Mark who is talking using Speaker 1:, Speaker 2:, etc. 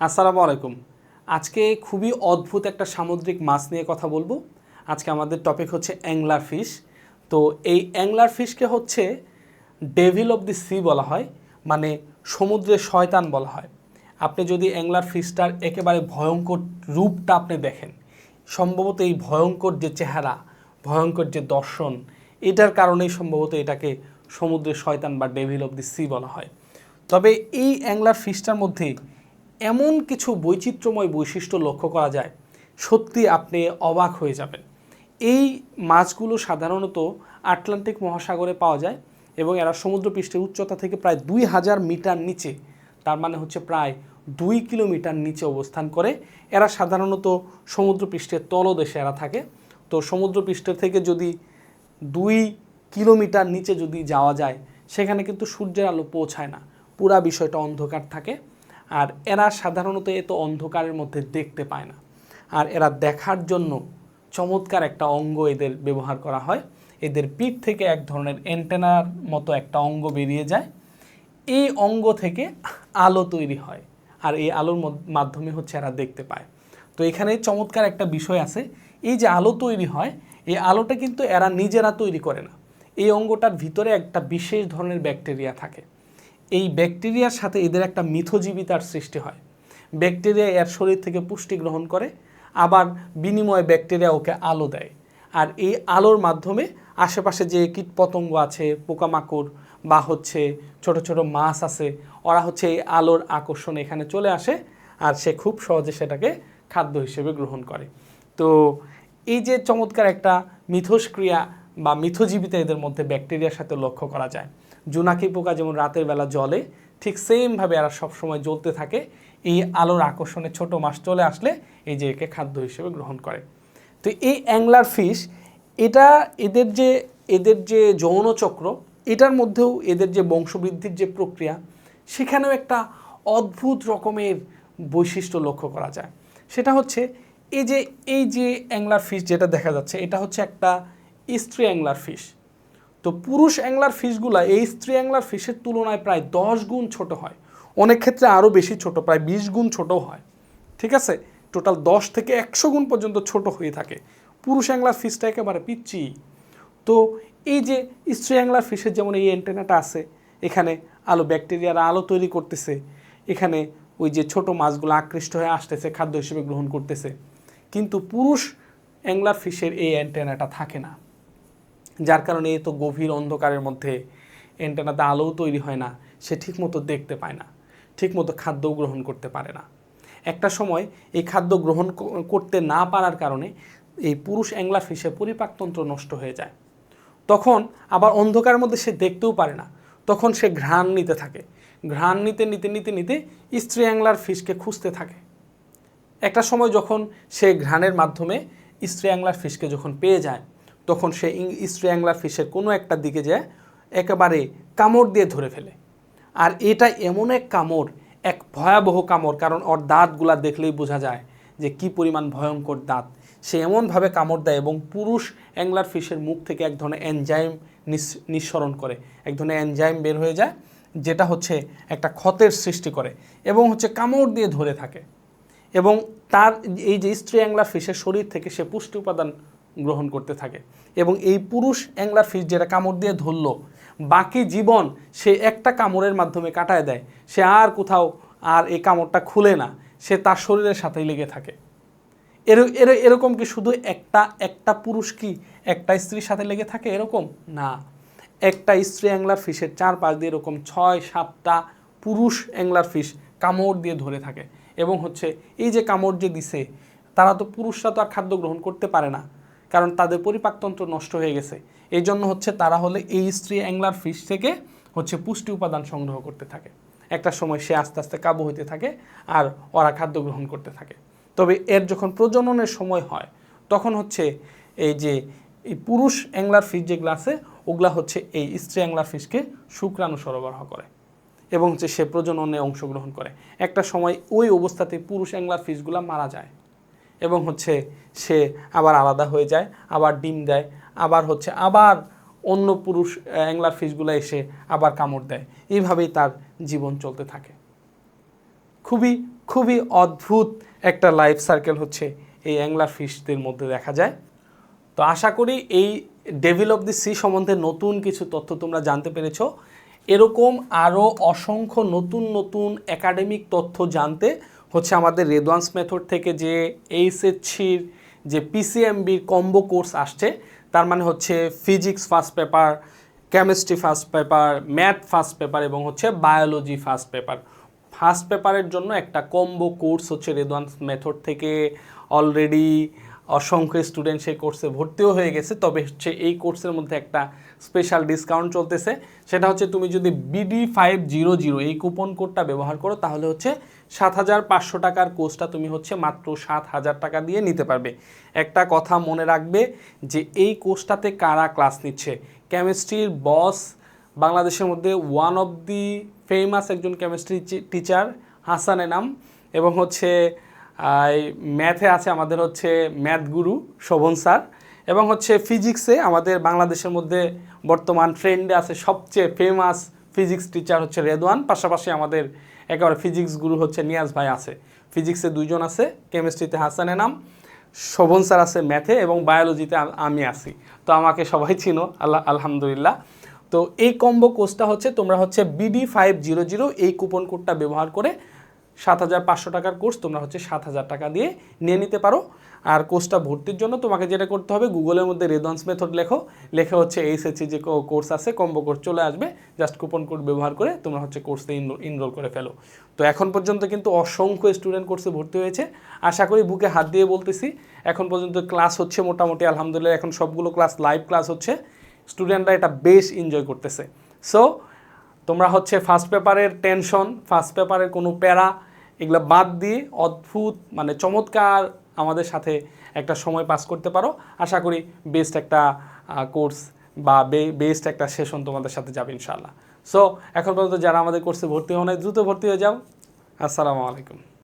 Speaker 1: আসসালামু আলাইকুম। আজকে খুবই অদ্ভুত একটা সামুদ্রিক মাছ নিয়ে কথা বলব। আজকে আমাদের টপিক হচ্ছে অ্যাংলার ফিশ তো এই অ্যাংলার ফিশকে হচ্ছে ডেভিল অফ দি সি বলা হয় মানে সমুদ্রের শয়তান বলা হয়। আপনি যদি অ্যাংলার ফিশটার একেবারে ভয়ঙ্কর রূপটা আপনি দেখেন, সম্ভবত এই ভয়ঙ্কর যে চেহারা, ভয়ঙ্কর যে দর্শন, এটার কারণেই সম্ভবত এটাকে সমুদ্রের শয়তান বা ডেভিল অফ দি সি বলা হয়। তবে এই অ্যাংলার ফিশটার মধ্যে এমন কিছু বৈচিত্র্যময় বৈশিষ্ট্য লক্ষ্য করা যায়, সত্যি আপনি অবাক হয়ে যাবেন। এই মাছগুলো সাধারণত আটলান্টিক মহাসাগরে পাওয়া যায় এবং এরা সমুদ্রপৃষ্ঠের উচ্চতা থেকে প্রায় দুই হাজার মিটার নিচে, তার মানে হচ্ছে প্রায় দুই কিলোমিটার নিচে অবস্থান করে। এরা সাধারণত সমুদ্রপৃষ্ঠের তলদেশে এরা থাকে। তো সমুদ্রপৃষ্ঠের থেকে যদি দুই কিলোমিটার নিচে যদি যাওয়া যায়, সেখানে কিন্তু সূর্যের আলো পৌঁছায় না। পুরা বিষয়টা অন্ধকার থাকে। আর এরা সাধারণত এত অন্ধকারের মধ্যে দেখতে পায় না। আর এরা দেখার জন্য চমৎকার একটা অঙ্গ এদের ব্যবহার করা হয়। এদের পিঠ থেকে এক ধরনের অ্যান্টেনার মতো একটা অঙ্গ বেরিয়ে যায়। এই অঙ্গ থেকে আলো তৈরি হয় আর এই আলোর মাধ্যমে হচ্ছে এরা দেখতে পায়। তো এখানে চমৎকার একটা বিষয় আছে, এই যে আলো তৈরি হয়, এই আলোটা কিন্তু এরা নিজেরা তৈরি করে না। এই অঙ্গটার ভিতরে একটা বিশেষ ধরনের ব্যাকটেরিয়া থাকে। এই ব্যাকটেরিয়ার সাথে এদের একটা মিথজীবিতার সৃষ্টি হয়। ব্যাকটেরিয়া এর শরীর থেকে পুষ্টি গ্রহণ করে, আবার বিনিময়ে ব্যাকটেরিয়া ওকে আলো দেয়। আর এই আলোর মাধ্যমে আশেপাশে যে কীটপতঙ্গ আছে, পোকামাকড় বা হচ্ছে ছোট ছোট মাছ আছে, ওরা হচ্ছে এই আলোর আকর্ষণ এখানে চলে আসে আর সে খুব সহজে সেটাকে খাদ্য হিসেবে গ্রহণ করে। তো এই যে চমৎকার একটা মিথস্ক্রিয়া বা মিথজীবিতা এদের মধ্যে ব্যাকটেরিয়ার সাথে লক্ষ্য করা যায়। জোনাকি পোকা যেমন রাতের বেলা জলে ঠিক সেমভাবে এরা সবসময় জ্বলতে থাকে। এই আলোর আকর্ষণে ছোট মাছ চলে আসলে এই যে একে খাদ্য হিসেবে গ্রহণ করে। তো এই অ্যাংলার ফিশ, এটা এদের যে এদের যে যৌন চক্র, এটার মধ্যেও এদের যে বংশবৃদ্ধির যে প্রক্রিয়া, সেখানেও একটা অদ্ভুত রকমের বৈশিষ্ট্য লক্ষ্য করা যায়। সেটা হচ্ছে এই যে এই যে অ্যাংলার ফিশ যেটা দেখা যাচ্ছে, এটা হচ্ছে একটা স্ত্রী অ্যাংলার ফিশ। তো পুরুষ অ্যাংলার ফিশগুলা এই স্ত্রী অ্যাংলার ফিশের তুলনায় প্রায় দশ গুণ ছোট হয়। অনেক ক্ষেত্রে আরও বেশি ছোট, প্রায় বিশ গুণ ছোটও হয়। ঠিক আছে? টোটাল দশ থেকে একশো গুণ পর্যন্ত ছোট হয়ে থাকে। পুরুষ অ্যাংলার ফিশটা একেবারে পিচ্ছি তো এই যে স্ত্রী অ্যাংলার ফিশের যেমন এই অ্যান্টেনাটা আছে, এখানে আলো ব্যাকটেরিয়ারা আলো তৈরি করতেছে, এখানে ওই যে ছোট মাছগুলো আকৃষ্ট হয়ে আসতেছে, খাদ্য হিসেবে গ্রহণ করতেছে। কিন্তু পুরুষ অ্যাংলার ফিশের এই অ্যান্টেনাটা থাকে না। যার কারণে তো গভীর অন্ধকারের মধ্যে অ্যান্টেনাতে আলোও তৈরি হয় না, সে ঠিকমতো দেখতে পায় না, ঠিকমতো খাদ্যও গ্রহণ করতে পারে না। একটা সময় এই খাদ্য গ্রহণ করতে না পারার কারণে এই পুরুষ অ্যাংলার ফিশের পরিপাকতন্ত্র নষ্ট হয়ে যায়। তখন আবার অন্ধকারের মধ্যে সে দেখতেও পারে না। তখন সে ঘ্রাণ নিতে থাকে। ঘ্রাণ নিতে নিতে নিতে নিতে স্ত্রী অ্যাংলার ফিশকে খুঁজতে থাকে। একটা সময় যখন সে ঘ্রাণের মাধ্যমে স্ত্রী অ্যাংলার ফিশকে যখন পেয়ে যায় তখন সে অ্যাংলার ফিশের কোনো একটা দিকে যায় একেবারে কামড় দিয়ে ধরে ফেলে। আর এটা এমন এক কামড়, এক ভয়াবহ কামড়, কারণ ওর দাঁতগুলা দেখলেই বোঝা যায় যে কি পরিমাণ ভয়ঙ্কর দাঁত। সে এমনভাবে কামড় দেয় এবং পুরুষ অ্যাংলার ফিশের মুখ থেকে এক ধরনের এনজাইম নিঃসরণ করে, এক ধরনের এনজাইম বের হয়ে যায়, যেটা হচ্ছে একটা ক্ষতের সৃষ্টি করে এবং হচ্ছে কামড় দিয়ে ধরে থাকে। এবং তার এই যে স্ত্রী অ্যাংলার ফিশের শরীর থেকে সে পুষ্টি উপাদান গ্রহণ করতে থাকে। এবং এই পুরুষ অ্যাংলার ফিশ যেটা কামড় দিয়ে ধরলো, বাকি জীবন সে একটা কামড়ের মাধ্যমে কাটায় দেয়। সে আর কোথাও আর এই কামড়টা খুলে না, সে তার শরীরের সাথেই লেগে থাকে। এর, এর- এরকম কি শুধু একটা একটা পুরুষ কি একটা স্ত্রীর সাথে লেগে থাকে এরকম? না। একটা স্ত্রী অ্যাংলার ফিশের চার পাঁচ দিয়ে এরকম ছয়, সাতটা পুরুষ অ্যাংলার ফিশ কামড় দিয়ে ধরে থাকে। এবং হচ্ছে এই যে কামড় যে দিছে, তারা তো পুরুষরা তো আর খাদ্য গ্রহণ করতে পারে না। কারণ তাদের পরিপাকতন্ত্র নষ্ট হয়ে গেছে। এই জন্য হচ্ছে তারা হলে এই স্ত্রী অ্যাংলার ফিশ থেকে হচ্ছে পুষ্টি উপাদান সংগ্রহ করতে থাকে। একটা সময় সে আস্তে আস্তে কাবু হতে থাকে আর ওরা খাদ্য গ্রহণ করতে থাকে। তবে এর যখন প্রজননের সময় হয়, তখন হচ্ছে এই যে এই পুরুষ অ্যাংলার ফিশ যেগুলো আছে, ওগুলা হচ্ছে এই স্ত্রী অ্যাংলার ফিশকে শুক্রাণু সরবরাহ করে এবং হচ্ছে সে প্রজননে অংশগ্রহণ করে। একটা সময় ওই অবস্থাতে পুরুষ অ্যাংলার ফিশগুলা মারা যায়। এবং হচ্ছে সে আবার আলাদা হয়ে যায়, আবার ডিম দেয়, আবার হচ্ছে আবার অন্য পুরুষ অ্যাংলার ফিশগুলো এসে আবার কামড় দেয়। এইভাবেই তার জীবন চলতে থাকে। খুবই খুবই অদ্ভুত একটা লাইফ সার্কেল হচ্ছে এই অ্যাংলার ফিশদের মধ্যে দেখা যায়। তো আশা করি এই ডেভিল অফ দি সি সম্বন্ধে নতুন কিছু তথ্য তোমরা জানতে পেরেছ। এরকম আরও অসংখ্য নতুন নতুন একাডেমিক তথ্য জানতে হচ্ছে আমাদের রেদওয়ান্স মেথড থেকে যে এইচএসসির যে পিসিএমবির কম্বো কোর্স আসছে, তার মানে হচ্ছে physics first paper chemistry first paper math first paper এবং হচ্ছে বায়োলজি ফার্স্ট পেপার ফার্স্ট পেপারের জন্য একটা কম্বো কোর্স হচ্ছে রেদওয়ান্স মেথড থেকে অলরেডি অসংখ্য স্টুডেন্ট সেই কোর্সে ভর্তিও হয়ে গেছে। তবে হচ্ছে এই কোর্সের মধ্যে একটা স্পেশাল ডিসকাউন্ট চলতেছে। সেটা হচ্ছে তুমি যদি বিডি ফাইভ জিরো জিরো এই কুপন কোডটা ব্যবহার করো, তাহলে হচ্ছে সাত হাজার পাঁচশো টাকার কোর্সটা তুমি হচ্ছে মাত্র সাত হাজার টাকা দিয়ে নিতে পারবে। একটা কথা মনে রাখবে যে এই কোর্সটাতে কারা ক্লাস নিচ্ছে? কেমিস্ট্রির বস, বাংলাদেশের মধ্যে ওয়ান অফ দি ফেমাস একজন কেমিস্ট্রি টিচার হাসান এনাম, এবং হচ্ছে ম্যাথে আছে আমাদের হচ্ছে ম্যাথ গুরু শোভন স্যার। এবং হচ্ছে ফিজিক্সে আমাদের বাংলাদেশের মধ্যে বর্তমান ট্রেন্ডে আছে সবচেয়ে ফেমাস ফিজিক্স টিচার হচ্ছে রেদওয়ান। পাশাপাশি আমাদের একেবারে ফিজিক্স গুরু হচ্ছে নিয়াজ ভাই আছে। ফিজিক্সে দুইজন আছে কেমিস্ট্রিতে হাসান এনাম, শোভন স্যার আছে ম্যাথে এবং বায়োলজিতে আমি আছি। তো আমাকে সবাই চিনো আল্লাহ আলহামদুলিল্লাহ। তো এই কম্বো কোর্সটা হচ্ছে তোমরা হচ্ছে বিডি ফাইভ জিরো জিরো এই কুপন কোডটা ব্যবহার করে সাত হাজার পাঁচশো টাকার কোর্স তোমরা হচ্ছে সাত হাজার টাকা দিয়ে নিয়ে নিতে পারো। আর কোর্সটা ভর্তির জন্য তোমাকে যেটা করতে হবে, গুগলের মধ্যে রেদন্স মেথড লেখো। লেখে হচ্ছে এইচএসসি যে কোর্স আছে, কম্বো কোর্স চলে আসবে। জাস্ট কুপন কোড ব্যবহার করে তোমরা হচ্ছে কোর্সে ইনরোল করে ফেলো। তো এখন পর্যন্ত কিন্তু অসংখ্য স্টুডেন্ট কোর্সে ভর্তি হয়েছে। আশা করি বুকে হাত দিয়ে বলতেছি, এখন পর্যন্ত ক্লাস হচ্ছে মোটামুটি আলহামদুলিল্লাহ, এখন সবগুলো ক্লাস লাইভ ক্লাস হচ্ছে। স্টুডেন্টরা এটা বেশ এনজয় করতেছে। সো তোমরা হচ্ছে ফার্স্ট পেপারের টেনশন ফার্স্ট পেপারের কোনো প্যারা এগুলো বাদ দিয়ে অদ্ভুত মানে চমৎকার আমাদের সাথে একটা সময় পাস করতে পারো। আশা করি বেস্ট একটা কোর্স বা বেস্ট একটা সেশন তোমাদের সাথে যাবে ইনশাল্লাহ সো এখন পর্যন্ত যারা আমাদের কোর্সে ভর্তি হও নাই, দ্রুত ভর্তি হয়ে যাও। আসসালামু আলাইকুম।